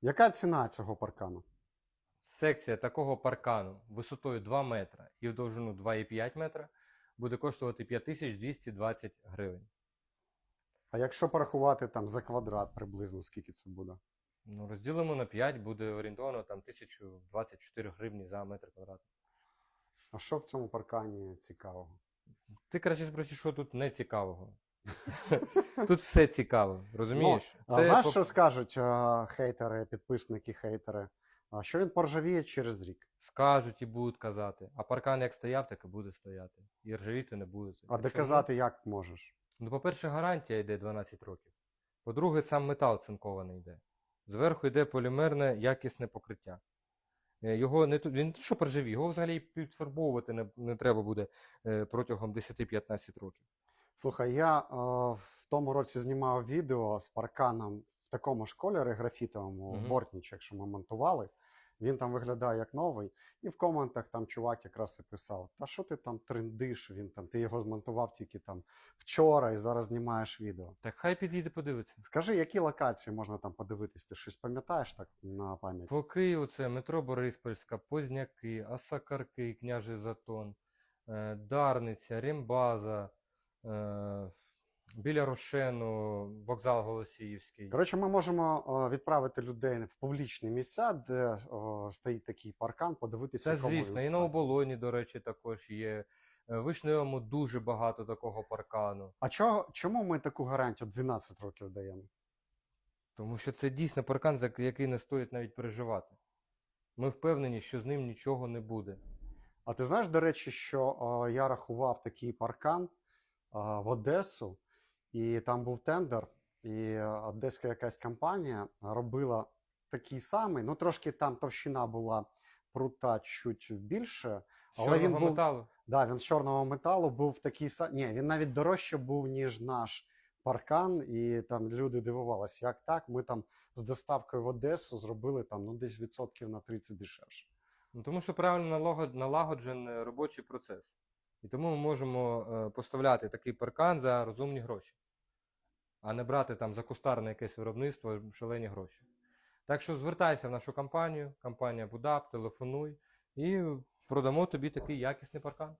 Яка ціна цього паркану? Секція такого паркану висотою 2 метра і в довжину 2,5 метра буде коштувати 5220 гривень. А якщо порахувати там за квадрат приблизно, скільки це буде? Ну, розділимо на 5, буде орієнтовно там 1024 гривні за метр квадратний. А що в цьому паркані цікавого? Ти краще спроси, що тут не цікавого. Тут все цікаво, розумієш? Ну, а знаєш, по- що скажуть е, хейтери, підписники, хейтери? А що він поржавіє через рік. Скажуть і будуть казати. А паркан як стояв, так і буде стояти. І ржавіти не буде. А Якщо доказати як можеш? Ну, по-перше, гарантія йде 12 років. По-друге, сам метал цинкований йде. Зверху йде полімерне якісне покриття. Е, Його не ту- він не то, що проживі, його взагалі підфарбовувати не, не треба буде е, протягом 10-15 років. Слухай, я е, в тому році знімав відео з парканом в такому ж кольорі графітовому, Мгм. бортніч, якщо ми монтували. Він там виглядає як новий. І в коментах там чувак якраз і писав: Та що ти там трендиш? Він там, ти його змонтував тільки там вчора і зараз знімаєш відео. Так хай підійде подивиться. Скажи, які локації можна там подивитись? Ти щось пам'ятаєш так на пам'ять? По Києву це метро Бориспільська, Позняки, Асакарки, Княжий Затон, е, Дарниця, Рембаза, біля Рошену, вокзал Голосіївський. Коротше, ми можемо е, відправити людей в публічні місця, де е, стоїть такий паркан, подивитися. Це, звісно, і на оболоні, до речі, також є. Е, Вишневому дуже багато такого паркану. А чого, чому ми таку гарантію 12 років даємо? Тому що це дійсно паркан, за який не стоїть навіть переживати. Ми впевнені, що з ним нічого не буде. А ти знаєш, до речі, що е, я рахував такий паркан е, в Одесу, і там був тендер, і одеська якась компанія робила такий самий. Ну, трошки там товщина була прута чуть більше. Але він Чорного був- металу. Да, він з чорного металу був такий самий. Ні, він навіть дорожче був, ніж наш паркан, і там люди дивувалися, як так. Ми там з доставкою в Одесу зробили там ну десь відсотків на 30 дешевше. Ну, тому що правильно налагод- налагоджений робочий процес. І тому ми можемо е, поставляти такий паркан за розумні гроші, а не брати там за кустарне якесь виробництво шалені гроші. Так що звертайся в нашу компанію, компанія Будап, телефонуй і продамо тобі такий якісний паркан.